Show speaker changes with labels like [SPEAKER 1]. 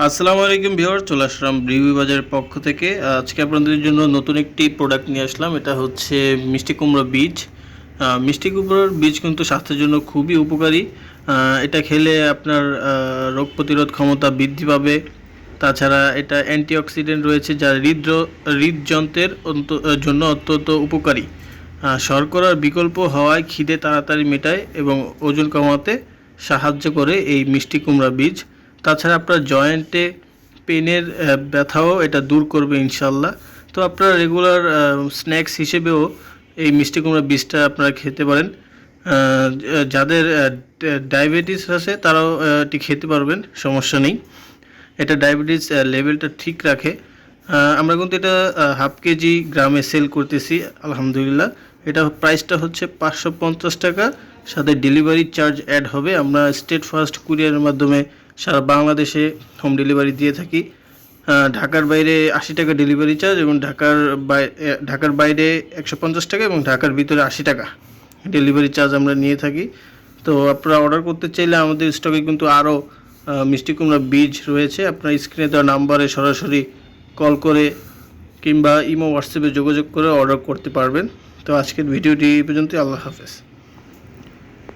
[SPEAKER 1] আসসালামু আলাইকুম ভিউয়ার চলে আসলাম রিভিউ বাজারের পক্ষ থেকে। আজকে আপনাদের জন্য নতুন একটি প্রোডাক্ট নিয়ে আসলাম, এটা হচ্ছে মিষ্টি কুমড়ো বীজ। মিষ্টি কুমড়োর বীজ কিন্তু স্বাস্থ্যের জন্য খুবই উপকারী। এটা খেলে আপনার রোগ প্রতিরোধ ক্ষমতা বৃদ্ধি পাবে। তাছাড়া এটা অ্যান্টিঅক্সিডেন্ট রয়েছে, যা হৃদর, হৃদযন্ত্রের জন্য অত্যন্ত উপকারী। শর্করার বিকল্প হওয়ায় খিদে তাড়াতাড়ি মেটায় এবং ওজন কমাতে সাহায্য করে এই মিষ্টি কুমড়া বীজ। তাছাড়া আপনার জয়েন্টে পেনের ব্যথাও এটা দূর করবে ইনশাল্লাহ তো আপনারা রেগুলার স্ন্যাক্স হিসেবেও এই মিষ্টি কুমড়া বীজটা আপনারা খেতে পারেন। যাদের ডায়াবেটিস আছে তারাও এটি খেতে পারবেন, সমস্যা নেই। এটা ডায়াবেটিস লেভেলটা ঠিক রাখে। আমরা কিন্তু এটা হাফ কেজি গ্রামে সেল করতেছি, আলহামদুলিল্লাহ। এটা প্রাইসটা হচ্ছে পাঁচশো পঞ্চাশ টাকা। সাথে ডেলিভারি চার্জ অ্যাড হবে। আমরা স্টেট ফার্স্ট কুরিয়ারের মাধ্যমে সারা বাংলাদেশে হোম ডেলিভারি দিয়ে থাকি। ঢাকার বাইরে আশি টাকা ডেলিভারি চার্জ এবং ঢাকার ঢাকার বাইরে একশো পঞ্চাশ টাকা এবং ঢাকার ভিতরে আশি টাকা ডেলিভারি চার্জ আমরা নিয়ে থাকি। তো আপনারা অর্ডার করতে চাইলে আমাদের স্টকে কিন্তু আরও মিষ্টি কুমড়া বীজ রয়েছে। আপনার স্ক্রিনে দেওয়া নাম্বারে সরাসরি কল করে কিংবা ইমো হোয়াটসঅ্যাপে যোগাযোগ করে অর্ডার করতে পারবেন। তো আজকের ভিডিওটি এই পর্যন্ত আল্লাহ হাফেজ।